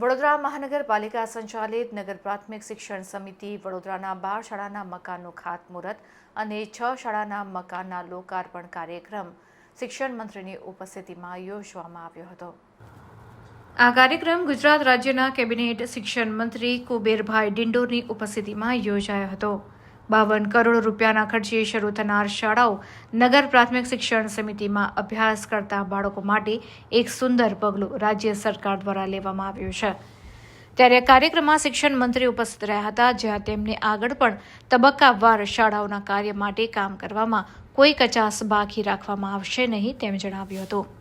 વડોદરા મહાનગરપાલિકા સંચાલિત નગર પ્રાથમિક શિક્ષણ સમિતિ વડોદરાના બાર શાળાના મકાનનું ખાતમુહૂર્ત અને છ શાળાના મકાનના લોકાર્પણ કાર્યક્રમ શિક્ષણ મંત્રીની ઉપસ્થિતિમાં યોજવામાં આવ્યો હતો. આ કાર્યક્રમ ગુજરાત રાજ્યના કેબિનેટ શિક્ષણ મંત્રી કુબેરભાઈ ડિંડોરની ઉપસ્થિતિમાં યોજાયો હતો. બાવન કરોડ રૂપિયાના ખર્ચે શરૂ થનાર શાળાઓ નગર પ્રાથમિક શિક્ષણ સમિતિમાં અભ્યાસ કરતા બાળકો માટે એક સુંદર પગલું રાજ્ય સરકાર દ્વારા લેવામાં આવ્યું છે. ત્યારે કાર્યક્રમમાં શિક્ષણ મંત્રી ઉપસ્થિત રહ્યા હતા, જ્યાં તેમને આગળ પણ તબક્કાવાર શાળાઓના કાર્ય માટે કામ કરવામાં કોઈ કચાસ બાકી રાખવામાં આવશે નહીં તેમ જણાવ્યું હતું.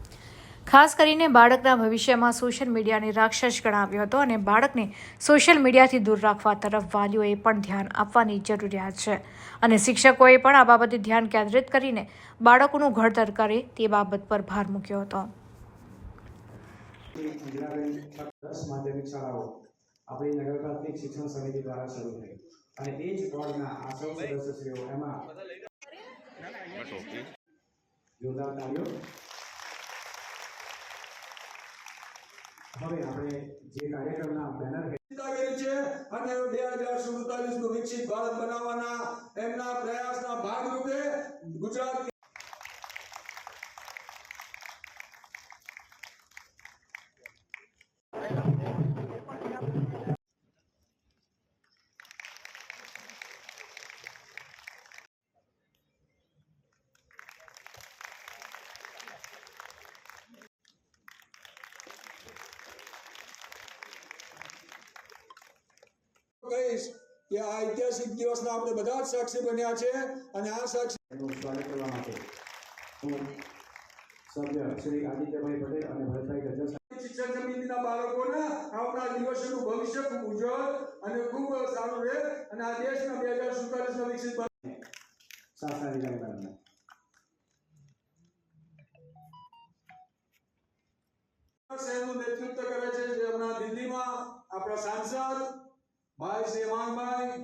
ખાસ કરીને બાળકના ભવિષ્યમાં સોશિયલ મીડિયાને રાક્ષસ ગણાવ્યો હતો અને બાળકને સોશિયલ મીડિયાથી દૂર રાખવા તરફ વાલીઓએ પણ ધ્યાન આપવાની જરૂરિયાત છે. અને શિક્ષકોએ પણ આ બાબતે ધ્યાન કેન્દ્રિત કરીને બાળકોનું ઘડતર કરે તે બાબત પર ભાર મૂક્યો હતો. માધ્યમિક શાળાઓ આપણી નગર પ્રાથમિક શિક્ષણ સમિતિ દ્વારા શરૂ થઈ. અને એ જ બોર્ડના આ સૌ સદસ્યશ્રીઓ એમાં જોરદાર તાળીઓ હવે આપણે જે કાર્યક્રમના બેનર ચિંતાગીરી છે અને બે હજાર સુડતાલીસનું વિકસિત ભારત બનાવવાના એમના પ્રયાસના ભાગરૂપે ગુજરાત કે આ ઐતિહાસિક દિવસના આપણે બધા જ સાક્ષી બન્યા છે અને આ સાક્ષી સ્વાગત કરવા માટે હું સભ્ય શ્રી આદિત્યભાઈ પટેલ અને ભરતભાઈ ગજર શિક્ષણ સમિતિના બાળકોના આવનાર દિવસનું ભવિષ્ય ખૂબ ઉજ્જવળ અને ખૂબ સારું રહે અને આ દેશના બે હજાર સુડતાલીસ નો વિકસિત શાસનાધિકારી મેડમને શહેરનું નેતૃત્વ કરે છે જે હમણાં દિલ્હીમાં આપણા સાંસદ ભાઈ સેવાનભાઈ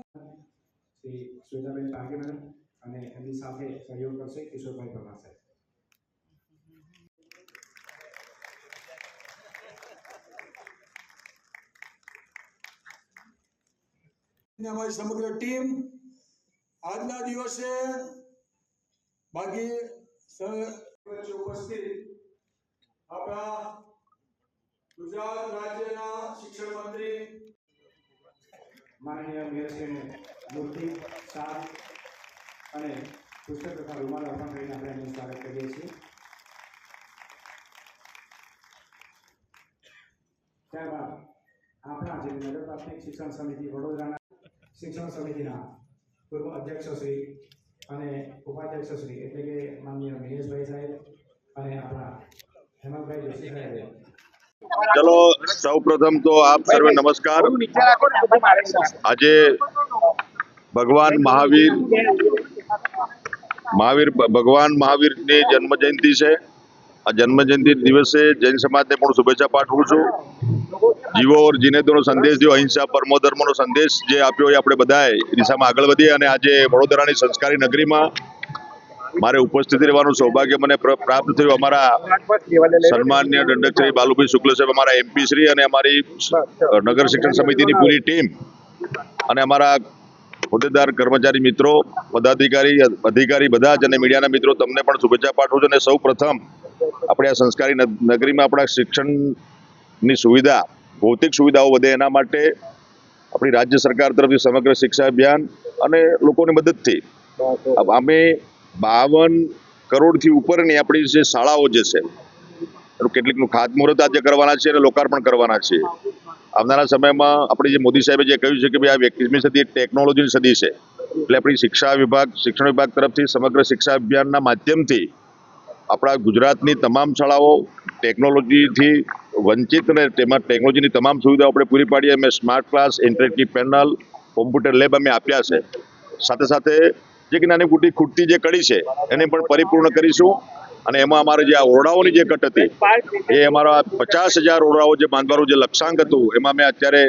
શ્રી શ્વેતાબેન ટાંકે મેડમ અને એમની સાથે સહયોગ કરશે કિશોરભાઈ પરમાર સાહેબ. અમારી સમગ્ર ટીમ આજના દિવસે બાકી ઉપસ્થિત આપણા ગુજરાત રાજ્યના શિક્ષણ મંત્રી માનનીય મેયરશ્રીને મૂર્તિ, સાર અને પુસ્તક તથા રૂમાલ અર્પણ કરીને આપણે એમનું સ્વાગત કરીએ છીએ. ત્યારબાદ આપણા જે નગર પ્રાથમિક શિક્ષણ સમિતિ વડોદરાના શિક્ષણ સમિતિના પૂર્વ અધ્યક્ષ શ્રી અને ઉપાધ્યક્ષ શ્રી એટલે કે માનનીય મહેશભાઈ સાહેબ અને આપણા હેમંતભાઈ જોશી સાહેબે. ચલો સૌ પ્રથમ તો આપ સર્વે નમસ્કાર. આજે ભગવાન મહાવીર મહાવીર, ભગવાન મહાવીરની જન્મ જયંતિ છે. આ જન્મ જયંતિ દિવસે જૈન સમાજને પણ શુભેચ્છા પાઠવું છું. જીવો ઓર જીને તેનો સંદેશ જો અહિંસા પરમો ધર્મનો સંદેશ જે આપ્યો એ આપણે બધાએ દિશામાં આગળ વધીએ અને આજે વડોદરાની સંસ્કારી નગરીમાં મારે ઉપસ્થિત રહેવાનું સૌભાગ્ય મને પ્રાપ્ત થયું. અમારા સન્માન્ય દંડકશ્રી બાલુભાઈ શુક્લ સાહેબ, અમારા એમપી શ્રી અને અમારી નગર શિક્ષણ સમિતિની પૂરી ટીમ અને અમારા હોદ્દેદાર, કર્મચારી મિત્રો, પદાધિકારી, અધિકારી બધા જ અને મીડિયાના મિત્રો, તમને પણ શુભેચ્છા પાઠવું છું અને સૌ પ્રથમ આપણે આ સંસ્કારી નગ- નગરીમાં આપણા શિક્ષણની સુવિધા, ભૌતિક સુવિધાઓ વધે એના માટે આપણી રાજ્ય સરકાર તરફથી સમગ્ર શિક્ષા અભિયાન અને લોકોની મદદથી અમે બાવન કરોડથી ઉપરની આપણી જે શાળાઓ જે છે કેટલીકનું ખાતમુહૂર્ત આજે કરવાના છે અને લોકાર્પણ કરવાના છે. આવનારા સમયમાં આપણે જે મોદી સાહેબે જે કહ્યું છે કે ભાઈ આ એકવીસમી સદી ટેકનોલોજીની સદી છે, એટલે આપણી શિક્ષા વિભાગ, શિક્ષણ વિભાગ તરફથી સમગ્ર શિક્ષા અભિયાનના માધ્યમથી આપણા ગુજરાતની તમામ શાળાઓ ટેકનોલોજીથી વંચિત અને તેમાં ટેકનોલોજીની તમામ સુવિધાઓ આપણે પૂરી પાડીએ. અમે smart class interactive panel computer lab અમે આપ્યા છે. સાથે સાથે જે કે નાની મોટી ખૂટતી જે કડી છે, એને પણ પરિપૂર્ણ કરીશું. અને એમાં અમારે જે આ ઓરડાઓની જે કટ હતી, એ અમારા પચાસ હજાર ઓરડાઓ જે બાંધવાનું જે લક્ષ્યાંક હતું, એમાં મેં અત્યારે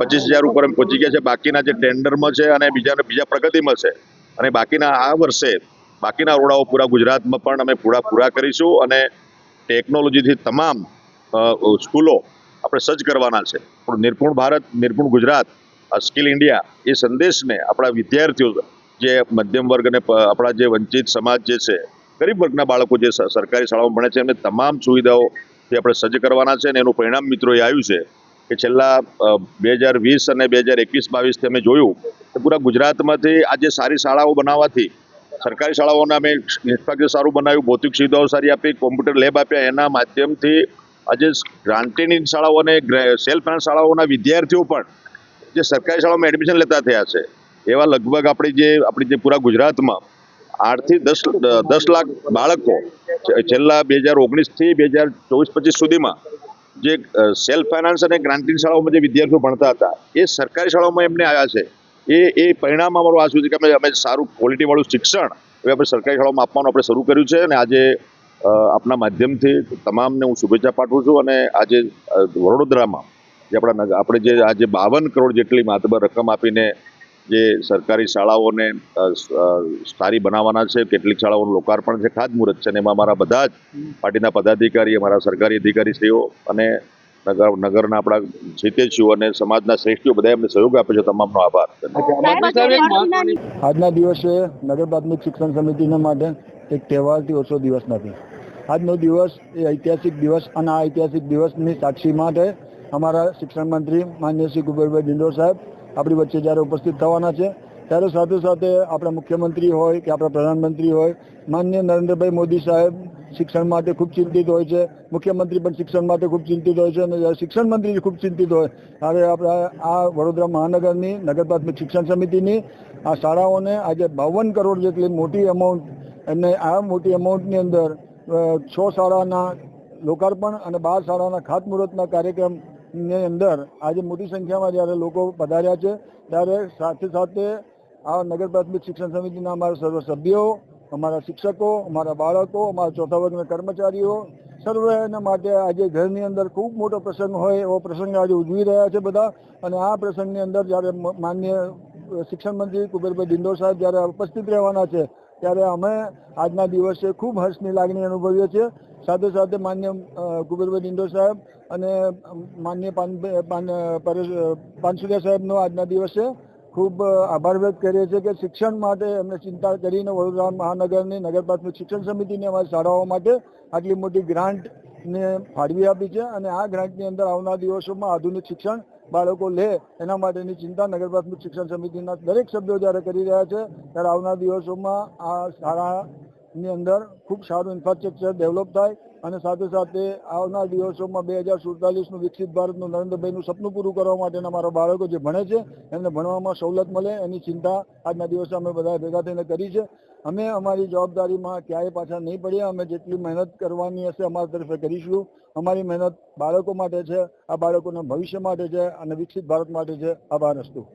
પચીસ હજાર ઉપર પહોંચી ગયા છે. બાકીના જે ટેન્ડરમાં છે અને બીજા બીજા પ્રગતિમાં છે. અને બાકીના આ વર્ષે બાકીના ઓરડાઓ પૂરા ગુજરાતમાં પણ અમે પૂરા પૂરા કરીશું અને ટેકનોલોજીથી તમામ સ્કૂલો આપણે સજ્જ કરવાના છે. પણ નિર્પુણ ભારત, નિર્પુણ ગુજરાત સ્કિલ ઇન્ડિયા એ સંદેશને આપણા વિદ્યાર્થીઓ જે મધ્યમ વર્ગ અને આપણા જે વંચિત સમાજ જે છે, ગરીબ વર્ગના બાળકો જે સરકારી શાળાઓમાં ભણે છે, એમને તમામ સુવિધાઓ જે આપણે સજ્જ કરવાના છે અને એનું પરિણામ મિત્રો એ આવ્યું છે કે છેલ્લા બે હજાર વીસ અને બે હજાર એકવીસ બાવીસથી અમે જોયું કે પૂરા ગુજરાતમાંથી આજે સારી શાળાઓ બનાવવાથી સરકારી શાળાઓને અમે ઇન્ફ્રાસ્ટ્રક્ચર સારું બનાવ્યું, ભૌતિક સુવિધાઓ સારી આપી, કોમ્પ્યુટર લેબ આપ્યા, એના માધ્યમથી આજે ગ્રાન્ટેડની શાળાઓ અને સેલ્ફ ફાઇનાન્સ શાળાઓના વિદ્યાર્થીઓ પણ જે સરકારી શાળાઓમાં એડમિશન લેતા થયા છે એવા લગભગ આપણી જે આપણી જે પૂરા ગુજરાતમાં આઠથી દસ દસ લાખ બાળકો છેલ્લા બે હજાર ઓગણીસથી બે હજાર ચોવીસ પચીસ સુધીમાં જે સેલ્ફ ફાઇનાન્સ અને ગ્રાન્ટીન શાળાઓમાં જે વિદ્યાર્થીઓ ભણતા હતા, એ સરકારી શાળાઓમાં એમને આવ્યા છે. એ એ પરિણામ અમારું આ સુધી કે અમે અમે સારું ક્વોલિટીવાળું શિક્ષણ હવે આપણે સરકારી શાળાઓમાં આપવાનું આપણે શરૂ કર્યું છે અને આજે આપના માધ્યમથી તમામને હું શુભેચ્છા પાઠવું છું અને આજે વડોદરામાં જે આપણા આપણે જે આજે બાવન કરોડ જેટલી માતબર રકમ આપીને જે સરકારી શાળાઓને સારી બનાવવાના છે, કેટલીક શાળાઓનું લોકાર્પણ છે ખાતમુહૂર્ત છે, અને એમાં અમારા બધા જ પાર્ટીના પદાધિકારી, અમારા સરકારી અધિકારીશ્રીઓ અને નગર, નગરના આપણા જીતેશીઓ અને સમાજના શ્રેષ્ઠીઓ બધા એમને સહયોગ આપે છે, તમામનો આભાર. આજના દિવસે નગર પ્રાથમિક શિક્ષણ સમિતિના માટે એક તહેવારથી ઓછો દિવસ નથી. આજનો દિવસ એ ઐતિહાસિક દિવસ અને આ ઐતિહાસિક દિવસની સાક્ષી માટે અમારા શિક્ષણ મંત્રી માન્ય શ્રી કુબેરભાઈ ડિંડોર સાહેબ આપણી વચ્ચે જ્યારે ઉપસ્થિત થવાના છે, ત્યારે સાથે સાથે આપણા મુખ્યમંત્રી હોય કે આપણા પ્રધાનમંત્રી હોય, માન્ય નરેન્દ્રભાઈ મોદી સાહેબ શિક્ષણ માટે ખૂબ ચિંતિત હોય છે, મુખ્યમંત્રી પણ શિક્ષણ માટે ખૂબ ચિંતિત હોય છે અને જ્યારે શિક્ષણ મંત્રી ખૂબ ચિંતિત હોય, ત્યારે આપણા આ વડોદરા મહાનગરની નગર પ્રાથમિક શિક્ષણ સમિતિની આ શાળાઓને આજે બાવન કરોડ જેટલી મોટી અમાઉન્ટ એમને આ મોટી અમાઉન્ટની અંદર છ શાળાના લોકાર્પણ અને બાર શાળાના ખાતમુહૂર્તના કાર્યક્રમની અંદર આજે મોટી સંખ્યામાં જ્યારે લોકો પધાર્યા છે, ત્યારે સાથે સાથે આ નગર પ્રાથમિક શિક્ષણ સમિતિના અમારા સર્વ સભ્યો, અમારા શિક્ષકો, અમારા બાળકો, અમારા ચોથા વર્ગના કર્મચારીઓ સર્વેના માટે આજે ઘરની અંદર ખૂબ મોટો પ્રસંગ હોય એવો પ્રસંગ આજે ઉજવી રહ્યા છે બધા. અને આ પ્રસંગની અંદર જ્યારે માન્ય શિક્ષણ મંત્રી કુબેરભાઈ ડિંડોર સાહેબ જ્યારે ઉપસ્થિત રહેવાના છે, ત્યારે અમે આજના દિવસે ખૂબ હર્ષની લાગણી અનુભવીએ છીએ. સાથે સાથે માન્ય કુબેરભાઈ ડિંડોર સાહેબ અને માન્ય પાન પાન પાનસુરિયા સાહેબનો આજના દિવસે ખૂબ આભાર વ્યક્ત કરીએ છીએ કે શિક્ષણ માટે એમને ચિંતા કરીને વડોદરા મહાનગરની નગર પ્રાથમિક શિક્ષણ સમિતિને અમારી શાળાઓ માટે આટલી મોટી ગ્રાન્ટને ફાળવી આપી છે અને આ ગ્રાન્ટની અંદર આવનાર દિવસોમાં આધુનિક શિક્ષણ બાળકો લે એના માટેની ચિંતા નગર પ્રાથમિક શિક્ષણ સમિતિના દરેક સભ્યો જ્યારે કરી રહ્યા છે, ત્યારે આવનાર દિવસોમાં આ શાળાની અંદર ખૂબ સારું ઇન્ફ્રાસ્ટ્રક્ચર ડેવલપ થાય અને સાથે સાથે આવનાર દિવસોમાં બે હજાર સુડતાલીસનું વિકસિત ભારતનું નરેન્દ્રભાઈનું સપનું પૂરું કરવા માટેના મારા બાળકો જે ભણે છે, એમને ભણવામાં સવલત મળે, એની ચિંતા આજના દિવસે અમે બધા ભેગા થઈને કરી છે. અમે અમારી જવાબદારીમાં ક્યાંય પાછા નહીં પડ્યા, અમે જેટલી મહેનત કરવાની હશે અમારા તરફે કરીશું. અમારી મહેનત બાળકો માટે છે, આ બાળકોના ભવિષ્ય માટે છે અને વિકસિત ભારત માટે છે. આભાર અસ્તુ.